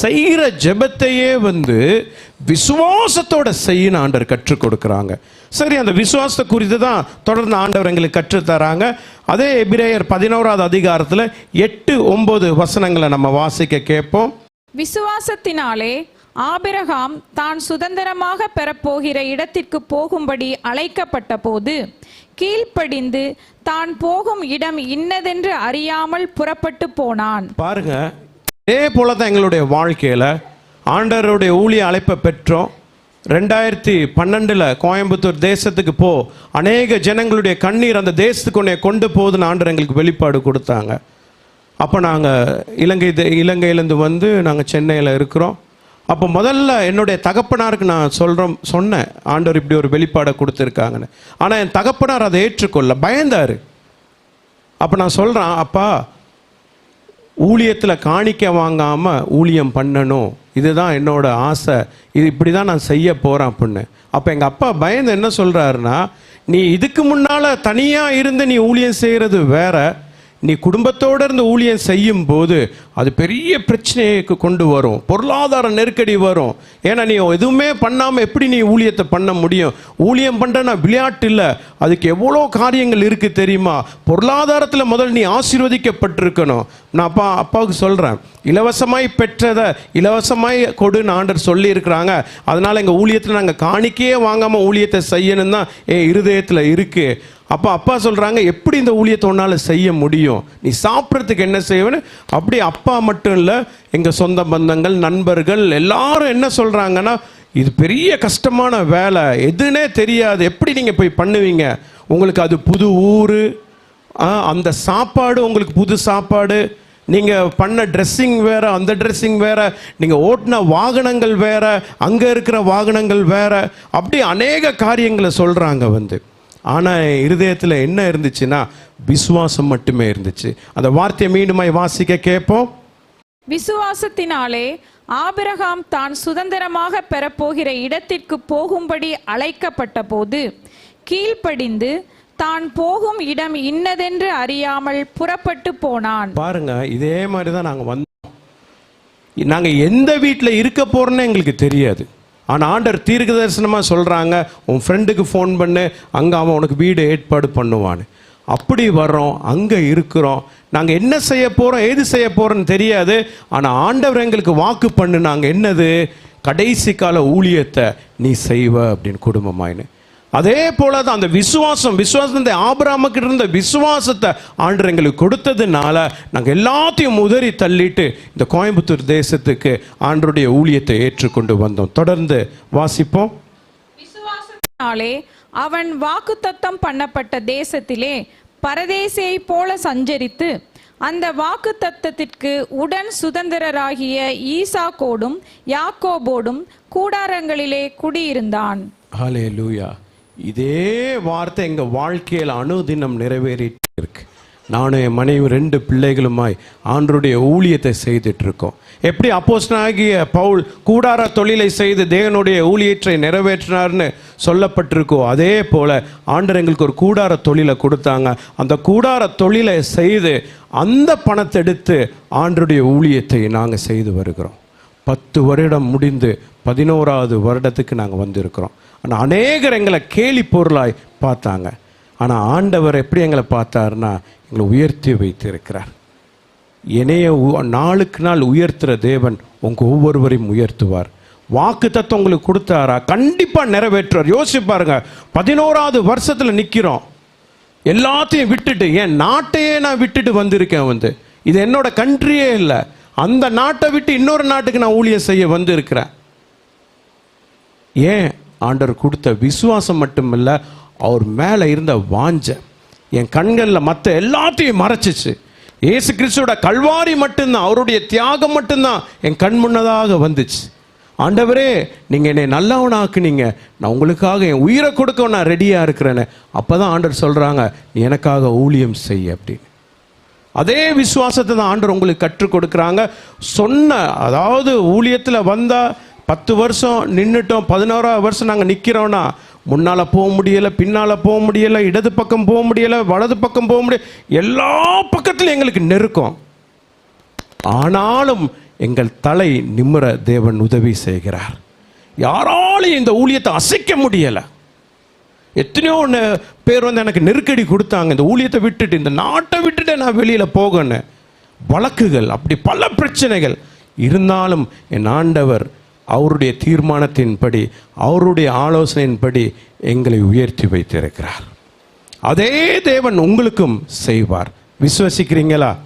செய்கிற ஜெபத்தையே வந்து விசுவாசத்தோட செய்யணும் ஆண்டவர் கற்றுக் கொடுக்குறாங்க. சரி அந்த விசுவாசத்தை குறித்து தான் தொடர்ந்து ஆண்டவர் எங்களுக்கு கற்றுத் தராங்க. அதே எபிரேயர் பதினோராவது அதிகாரத்தில் எட்டு ஒன்பது வசனங்களை நம்ம வாசிக்க கேட்போம். விசுவாசத்தினாலே ஆபிரகாம் தான் சுதந்திரமாக பெறப்போகிற இடத்திற்கு போகும்படி அழைக்கப்பட்ட போது கீழ்ப்படிந்து தான் போகும் இடம் இன்னதென்று அறியாமல் புறப்பட்டு போனான். பாருங்க இதே போல தான் எங்களுடைய வாழ்க்கையில் ஆண்டவருடைய ஊழிய அழைப்பை பெற்றோம். ரெண்டாயிரத்தி பன்னெண்டில் கோயம்புத்தூர் தேசத்துக்கு போ அநேக ஜனங்களுடைய கண்ணீர் அந்த தேசத்துக்கு உன்னை கொண்டு போகுதுன்னு ஆண்டவர் எங்களுக்கு வெளிப்பாடு கொடுத்தாங்க. அப்போ நாங்கள் இலங்கை தே- இலங்கையிலேருந்து வந்து நாங்கள் சென்னையில் இருக்கிறோம். அப்போ முதல்ல என்னுடைய தகப்பனாருக்கு நான் சொல்கிறோம் சொன்னேன் ஆண்டவர் இப்படி ஒரு வெளிப்பாடை கொடுத்துருக்காங்கன்னு. ஆனால் என் தகப்பனார் அதை ஏற்றுக்கொள்ள பயந்தார். அப்போ நான் சொல்கிறேன் அப்பா ஊழியத்தில் காணிக்க வாங்காமல் ஊழியம் பண்ணணும். இதுதான் என்னோட ஆசை. இது இப்படி தான் நான் செய்ய போகிறேன் அப்படின்னு. அப்போ எங்கள் அப்பா பயந்து என்ன சொல்கிறாருன்னா நீ இதுக்கு முன்னால் தனியாக இருந்து நீ ஊழியம் செய்கிறது வேற. நீ குடும்பத்தோடு இருந்து ஊழியம் செய்யும் போது அது பெரிய பிரச்சனைக்கு கொண்டு வரும். பொருளாதார நெருக்கடி வரும். ஏன்னா நீ எதுவுமே பண்ணாமல் எப்படி நீ ஊழியத்தை பண்ண முடியும்? ஊழியம் பண்ணுறனா விளையாட்டு இல்லை. அதுக்கு எவ்வளோ காரியங்கள் இருக்குது தெரியுமா? பொருளாதாரத்தில் முதல் நீ ஆசீர்வதிக்கப்பட்டிருக்கணும். நான் அப்பா அப்பாவுக்கு சொல்கிறேன் இலவசமாய் பெற்றதை இலவசமாய் கொடுன்னு ஆண்டர் சொல்லியிருக்கிறாங்க. அதனால் எங்கள் ஊழியத்தில் நாங்கள் காணிக்கையே வாங்காமல் ஊழியத்தை செய்யணும் தான் என் இருதயத்தில் இருக்குது அப்போ அப்பா சொல்கிறாங்க எப்படி இந்த ஊழியத்தை உன்னால் செய்ய முடியும்? நீ சாப்பிட்றதுக்கு என்ன செய்வேன்னு? அப்படி அப்பா மட்டும் இல்லை எங்கள் சொந்த பந்தங்கள் நண்பர்கள் எல்லாரும் என்ன சொல்கிறாங்கன்னா இது பெரிய கஷ்டமான வேலை. எதுனே தெரியாது. எப்படி நீங்கள் போய் பண்ணுவீங்க? உங்களுக்கு அது புது ஊர். அந்த சாப்பாடு உங்களுக்கு புது சாப்பாடு. நீங்கள் பண்ண ட்ரெஸ்ஸிங் வேறு அந்த ட்ரெஸ்ஸிங் வேறு. நீங்கள் ஓட்டின வாகனங்கள் வேற. அங்கே இருக்கிற வாகனங்கள் வேற. அப்படி அநேக காரியங்களை சொல்கிறாங்க வந்து. ஆனால் இருதயத்தில் என்ன இருந்துச்சுன்னா விசுவாசம் மட்டுமே இருந்துச்சு. அந்த வார்த்தையை மீண்டுமாய் வாசிக்க கேட்போம். விசுவாசத்தினாலே ஆபிரகாம் தான் சுதந்திரமாக பெறப்போகிற இடத்திற்கு போகும்படி அழைக்கப்பட்ட போது கீழ்ப்படிந்து தான் போகும் இடம் இன்னதென்று அறியாமல் புறப்பட்டு போனான். பாருங்க இதே மாதிரி தான் நாங்கள் வந்தோம். நாங்கள் எந்த வீட்டில் இருக்க போகிறோன்னு எங்களுக்கு தெரியாது. ஆனால் ஆண்டர் தீர்க்க தரிசனமாக சொல்கிறாங்க உன் ஃப்ரெண்டுக்கு ஃபோன் பண்ணு அங்கே அவன் உனக்கு வீடு ஏற்பாடு பண்ணுவான்னு. அப்படி வர்றோம் அங்கே இருக்கிறோம். நாங்கள் என்ன செய்ய போகிறோம் ஏது செய்ய போகிறோன்னு தெரியாது. ஆனால் ஆண்டவர் எங்களுக்கு வாக்கு பண்ணுனாங்க என்னது? கடைசி கால ஊழியத்தை நீ செய்வ அப்படின்னு குடும்பமாயின்னு அதே போல தான் அந்த விசுவாசம் இந்த ஆபிரகாமுக்கு இருந்த விசுவாசத்தை ஆண்டவர் எங்களுக்கு கொடுத்ததுனால நாங்கள் எல்லாத்தையும் உதறி தள்ளிட்டு இந்த கோயம்புத்தூர் தேசத்துக்கு ஆண்டருடைய ஊழியத்தை ஏற்றுக்கொண்டு வந்தோம். தொடர்ந்து வாசிப்போம். விசுவாசத்தினாலே அவன் வாக்குத்தத்தம் பண்ணப்பட்ட தேசத்திலே பரதேசியைப் போல சஞ்சரித்து அந்த வாக்குத்தத்தத்திற்கு உடன் சுதந்திரராகிய ஈசாக்கோடும் யாக்கோபோடும் கூடாரங்களிலே குடியிருந்தான். ஹலே லூயா இதே வார்த்தை எங்கள் வாழ்க்கையில் அணுதினம் நிறைவேறிட்டு இருக்கு நானும் என் மனைவி ரெண்டு பிள்ளைகளுமாய் ஆண்டருடைய ஊழியத்தை செய்துட்டு இருக்கோம் எப்படி அப்போஸ்னாகிய பவுல் கூடார தொழிலை செய்து தேவனுடைய ஊழியத்தை நிறைவேற்றினார்னு சொல்லப்பட்டிருக்கோ அதே போல் ஆண்டர் எங்களுக்கு ஒரு கூடார தொழிலை கொடுத்தாங்க. அந்த கூடார தொழிலை செய்து அந்த பணத்தை எடுத்து ஆண்டருடைய ஊழியத்தை நாங்கள் செய்து வருகிறோம். பத்து வருடம் முடிந்து பதினோராவது வருடத்துக்கு நாங்கள் வந்திருக்கிறோம். ஆனால் அநேகர் எங்களை கேலி பொருளாய் பார்த்தாங்க. ஆனால் ஆண்டவர் எப்படி எங்களை பார்த்தாருன்னா எங்களை உயர்த்தி வைத்திருக்கிறார். என்னைய உ- நாளுக்கு நாள் உயர்த்துகிற தேவன் உங்கள் ஒவ்வொருவரையும் உயர்த்துவார். வாக்கு தத்துவம் உங்களுக்கு கொடுத்தாரா? கண்டிப்பாக நிறைவேற்றுவார். யோசிச்சு பாருங்க பதினோராவது வருஷத்தில் நிற்கிறோம் எல்லாத்தையும் விட்டுட்டு என் நாட்டையே நான் விட்டுட்டு வந்திருக்கேன் வந்து. இது என்னோட கண்ட்ரியே இல்லை. அந்த நாட்டை விட்டு இன்னொரு நாட்டுக்கு நான் ஊழியம் செய்ய வந்திருக்கிறேன். ஏன்? ஆண்டவர் கொடுத்த விசுவாசம் மட்டுமில்ல அவர் மேலே இருந்த வாஞ்ச என் கண்களில் மற்ற எல்லாத்தையும் மறைச்சிச்சு. ஏசு கிறிஸ்துவோட கல்வாரி மட்டும்தான் அவருடைய தியாகம் மட்டும்தான் என் கண் முன்னதாக வந்துச்சு. ஆண்டவரே நீங்கள் என்னை நல்லவனாக்குனீங்க. நான் உங்களுக்காக என் உயிரை கொடுக்க நான் ரெடியாக இருக்கிறேன்னு அப்போ தான் ஆண்டர் சொல்கிறாங்க நீ எனக்காக ஊழியம் செய் அப்படின்னு. அதே விசுவாசத்தை தான் ஆண்டர் உங்களுக்கு கற்றுக் கொடுக்குறாங்க. சொன்ன அதாவது ஊழியத்தில் வந்தால் பத்து வருஷம் நின்றுட்டோம் பதினோராவது வருஷம் நாங்கள் நிற்கிறோன்னா முன்னால் போக முடியலை பின்னால் போக முடியலை இடது பக்கம் போக முடியலை வலது பக்கம் போக முடியல எல்லா பக்கத்துலையும் எங்களுக்கு நெருக்கம். ஆனாலும் எங்கள் தலை நிம்முற தேவன் உதவி செய்கிறார். யாராலையும் இந்த ஊழியத்தை அசைக்க முடியலை. எத்தனையோ பேர் வந்து எனக்கு நெருக்கடி கொடுத்தாங்க. இந்த ஊழியத்தை விட்டுட்டு இந்த நாட்டை விட்டுட்டு நான் வெளியில் போகணும் வழக்குகள் அப்படி பல பிரச்சனைகள். இருந்தாலும் என் ஆண்டவர் அவருடைய தீர்மானத்தின்படி அவருடைய ஆலோசனையின்படி எங்களை உயர்த்தி வைத்திருக்கிறார். அதே தேவன் உங்களுக்கும் செய்வார். விசுவசிக்கிறீங்களா?